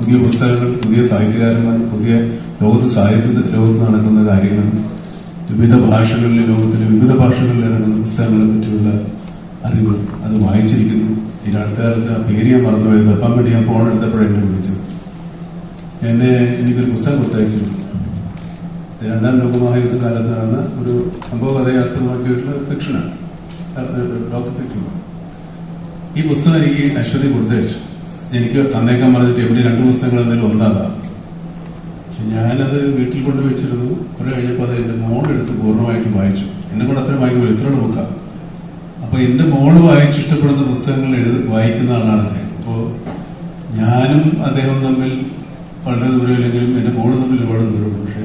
പുതിയ പുസ്തകങ്ങൾ പുതിയ സാഹിത്യകാരന്മാർ പുതിയ ലോകത്ത് സാഹിത്യ ലോകത്ത് നടക്കുന്ന കാര്യങ്ങൾ വിവിധ ഭാഷകളിലെ ലോകത്തിലെ വിവിധ ഭാഷകളിൽ ഇറങ്ങുന്ന പുസ്തകങ്ങളെ പറ്റിയുള്ള അറിവ് അത് വായിച്ചിരിക്കുന്നു. ഈ അടുത്ത കാലത്ത് ആ പേര് ഞാൻ മറന്നുപോയത്. അപ്പം വേണ്ടി ഞാൻ ഫോൺ എടുത്തപ്പോഴാണ് എന്നെ വിളിച്ചത്. എന്നെ എനിക്കൊരു പുസ്തകം കൊടുത്തയച്ചിരുന്നു. രണ്ടാം ലോകമഹായുദ്ധ കാലത്ത് നടന്ന ഒരു സംഭവ കഥയാസ്പദമാക്കിയിട്ടുള്ള ഫിക്ഷനാണ് ഡോക്ടർ ഫിക്ഷനാണ് ഈ പുസ്തകം എനിക്ക് അശ്വതി കൊടുത്തയച്ചു. എനിക്ക് തന്നേക്കാൻ പറഞ്ഞിട്ട് എവിടെ രണ്ട് പുസ്തകങ്ങൾ എന്തെങ്കിലും ഒന്നാതാ ഞാനത് വീട്ടിൽ കൊണ്ട് വെച്ചിരുന്നു. കുറെ കഴിഞ്ഞപ്പോൾ അത് എന്റെ മോളെടുത്ത് പൂർണമായിട്ട് വായിച്ചു. എന്നെ കൂടെ അത്രയും വായിക്കുമ്പോൾ എത്ര ബുക്കാണ് അപ്പൊ എന്റെ മോൾ വായിച്ച് ഇഷ്ടപ്പെടുന്ന പുസ്തകങ്ങൾ എഴുതി വായിക്കുന്ന ആളാണ് അദ്ദേഹം അപ്പോ ഞാനും അദ്ദേഹവും തമ്മിൽ വളരെ ദൂരം ഇല്ലെങ്കിലും എന്റെ മോൾ തമ്മിൽ ഒരുപാട് ദൂരമുണ്ട്. പക്ഷെ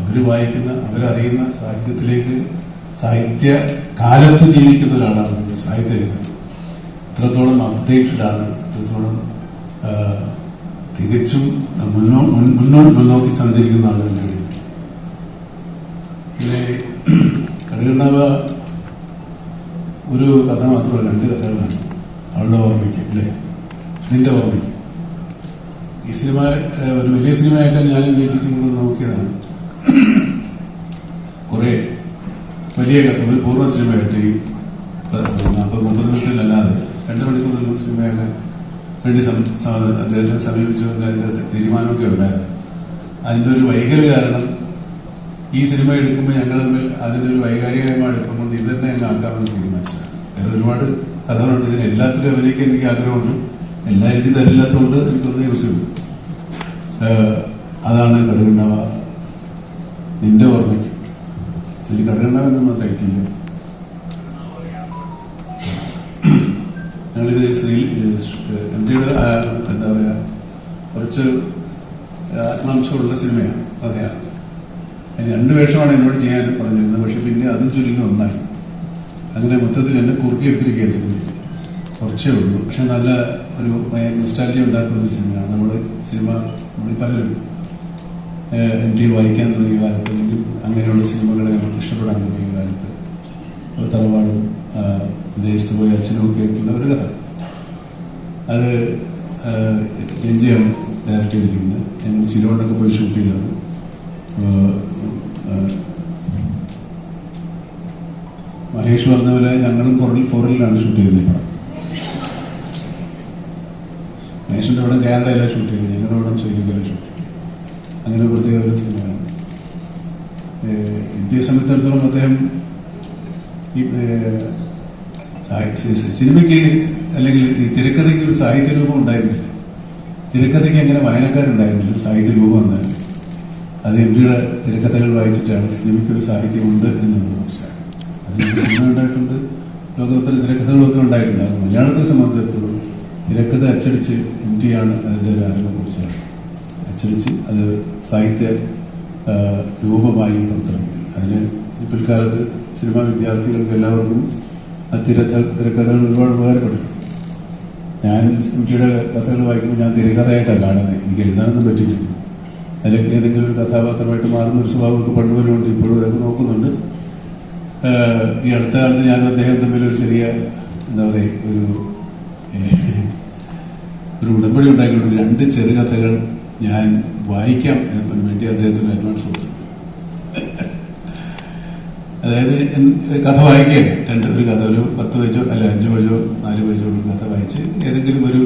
അവർ വായിക്കുന്ന അവരറിയുന്ന സാഹിത്യത്തിലേക്ക് സാഹിത്യ കാലത്ത് ജീവിക്കുന്ന ഒരാളാണ് സാഹിത്യ രംഗത്ത്. എത്രത്തോളം അപ്ഡേറ്റഡ് ആണ് എത്രത്തോളം തികച്ചും മുന്നോ മുന്നോട്ട് മുന്നോക്കി സഞ്ചരിക്കുന്ന ആൾ തന്നെയാണ് പിന്നെ കടുകണ്ണവ ഒരു കഥ മാത്രമല്ല രണ്ട് കഥകളാണ്. അവളുടെ ഓർമ്മയ്ക്ക് അല്ലേ? നിന്റെ ഓർമ്മയ്ക്ക്. ഈ സിനിമ ഒരു വലിയ സിനിമയായിട്ടാണ് ഞാൻ കൂടെ നോക്കിയതാണ്. കുറെ വലിയ കഥ ഒരു പൂർണ സിനിമയായിട്ട് ഈ നാൽപ്പത് മുപ്പത് മിനിറ്റിലല്ലാതെ രണ്ട് മണിക്കൂറിൽ സിനിമയാകാൻ വേണ്ടി അദ്ദേഹത്തെ അതിന്റെ തീരുമാനമൊക്കെ ഉണ്ടായത്. അതിന്റെ ഒരു വൈകല്യ കാരണം ഈ സിനിമ എടുക്കുമ്പോൾ ഞങ്ങൾ തമ്മിൽ അതിന്റെ ഒരു വൈകാരികമായ കൊണ്ട് ഇത് തന്നെ ഞങ്ങൾ ആക്കാമെന്ന് തീരുമാനിച്ചതാണ്. വേറെ ഒരുപാട് കഥകളുണ്ട്. ഇതിന് എല്ലാത്തിലും അഭിനയിക്കാൻ എനിക്ക് ആഗ്രഹമുണ്ട്. എല്ലാ എനിക്ക് തരില്ലാത്തതുകൊണ്ട് എനിക്കൊന്നേ കിട്ടുള്ളൂ അതാണ് കടകണ്ണാവ നിന്റെ ഓർമ്മയ്ക്ക്. ഇതിൽ കടകണ്ണാവ് എന്നൊന്നും ടൈറ്റില്ല ഞങ്ങളിത് ശ്രീ എം എന്താ പറയുക കുറച്ച് ആത്മാംശമുള്ള സിനിമയാണ്. കഥയാണ് അതിന് രണ്ട് വേഷമാണ് എന്നോട് ചെയ്യാൻ പറഞ്ഞിരുന്നത്. പക്ഷെ പിന്നെ അതും ചുരുങ്ങി ഒന്നായി. അങ്ങനെ മൊത്തത്തിൽ എന്നെ കുറുക്കിയെടുത്തിരിക്കുക സിനിമ. കുറച്ചേ ഉള്ളൂ. പക്ഷെ നല്ല ഒരു നൊസ്റ്റാലിറ്റി ഉണ്ടാക്കുന്ന ഒരു സിനിമയാണ്. നമ്മൾ സിനിമ നമ്മൾ പലരും എം ടി വായിക്കാൻ തുടങ്ങിയ കാലത്ത് അല്ലെങ്കിൽ അങ്ങനെയുള്ള സിനിമകളെ നമുക്ക് ഇഷ്ടപ്പെടാൻ തുടങ്ങിയ കാലത്ത് തറവാടും വിദേശത്ത് പോയി അച്ഛനും ഒക്കെ ആയിട്ടുള്ള ഒരു കഥ. അത് എം ജി ആണ് ഡയറക്റ്റ് ചെയ്തിരിക്കുന്നത്. ഞങ്ങൾ സിലോണിലൊക്കെ പോയി ഷൂട്ട് ചെയ്തതാണ്. മഹേഷ് പറഞ്ഞ പോലെ ഞങ്ങളും ഫോറിൽ ഫോറിലാണ് ഷൂട്ട് ചെയ്തത് ഇപ്പം പടം. അവിടെ കാനഡയിലാണ് ഷൂട്ട് ചെയ്തത്. ഞങ്ങളുടെ ഇവിടെ ശ്രീലങ്കയിലാണ് ഷൂട്ട് ചെയ്തത്. അങ്ങനെ പ്രത്യേക ഒരു സിനിമയാണ്. ഇന്ത്യയെ സംബന്ധിച്ചിടത്തോളം അദ്ദേഹം ഈ സിനിമയ്ക്ക് അല്ലെങ്കിൽ ഈ തിരക്കഥയ്ക്ക് ഒരു സാഹിത്യ രൂപം ഉണ്ടായിരുന്നില്ല. തിരക്കഥയ്ക്ക് അങ്ങനെ വായനക്കാരുണ്ടായിരുന്നില്ല. ഒരു സാഹിത്യ രൂപം എന്നാണ് അത് എം തിരക്കഥകൾ വായിച്ചിട്ടാണ് സിനിമയ്ക്ക് ഒരു സാഹിത്യമുണ്ട് എന്ന് നമ്മൾ മനസ്സിലാക്കി. അതിന് സിനിമ ഉണ്ടായിട്ടുണ്ട്. ലോകത്തിൽ തിരക്കഥകളൊക്കെ ഉണ്ടായിട്ടുണ്ടാകും മലയാളത്തെ സംബന്ധിച്ചിടത്തോളം തിരക്കഥ അച്ചടിച്ച് എം ആണ് അതിന്റെ ഒരു അറിവിനെ കുറിച്ചാണ് അച്ചടിച്ച് അത് സാഹിത്യ രൂപമായി പുറത്തിറങ്ങി. അതിന് പിൽക്കാലത്ത് സിനിമാ വിദ്യാർത്ഥികൾക്ക് എല്ലാവർക്കും ആ തിരക്ക തിരക്കഥകൾ ഒരുപാട് ഉപകാരപ്പെടും. ഞാൻ കുട്ടിയുടെ ടിയുടെ കഥകൾ വായിക്കുമ്പോൾ ഞാൻ തിരക്കഥയായിട്ടാണ് കാണുന്നത്. എനിക്ക് എഴുതാനൊന്നും പറ്റില്ല. അതിൽ ഏതെങ്കിലും ഒരു കഥാപാത്രമായിട്ട് മാറുന്ന ഒരു സ്വഭാവമൊക്കെ പണ്ടുപോലുണ്ട് ഇപ്പോഴും അതൊക്കെ നോക്കുന്നുണ്ട്. ഈ അടുത്ത കാലത്ത് ഞാൻ അദ്ദേഹം തമ്മിൽ ഒരു ചെറിയ എന്താ പറയുക ഒരു ഒരു ഉടമ്പടി ഉണ്ടാക്കിയിട്ടുണ്ട്. രണ്ട് ചെറുകഥകൾ ഞാൻ വായിക്കാം എന്നതിന് വേണ്ടി അദ്ദേഹത്തിന് അഡ്വാൻസ് കൊടുത്തു. അതായത് കഥ വായിക്കേ. രണ്ട് ഒരു കഥ ഒരു പത്ത് പേജോ അല്ല അഞ്ച് പേജോ നാല് പേജോ ഒരു കഥ വായിച്ച് ഏതെങ്കിലും ഒരു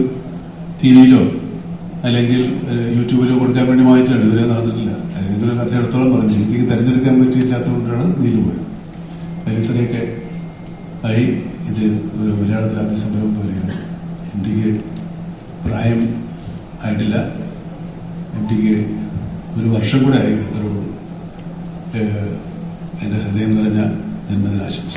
ടി വിയിലോ അല്ലെങ്കിൽ ഒരു യൂട്യൂബിലോ കൊടുക്കാൻ വേണ്ടി വായിച്ചാണ് ഇതുവരെ നടന്നിട്ടില്ല. ഏതെങ്കിലും കഥ എടുത്തോളം പറഞ്ഞു. എനിക്ക് തിരഞ്ഞെടുക്കാൻ പറ്റിയില്ലാത്തതുകൊണ്ടാണ് നീലു പോയത്. അതിൽ ഇത്രയൊക്കെ ആയി. ഇത് മലയാളത്തിൽ ആദ്യ സംരംഭം പോലെയാണ്. എം ഡിക്ക് പ്രായം ആയിട്ടില്ല. എം ഡിക്ക് ഒരു വർഷം കൂടെ ആയി അത്രേ ഉള്ളൂ. ഏഹ്, എന്റെ ഹൃദയം നിറഞ്ഞ ജന്മദിനാശംസ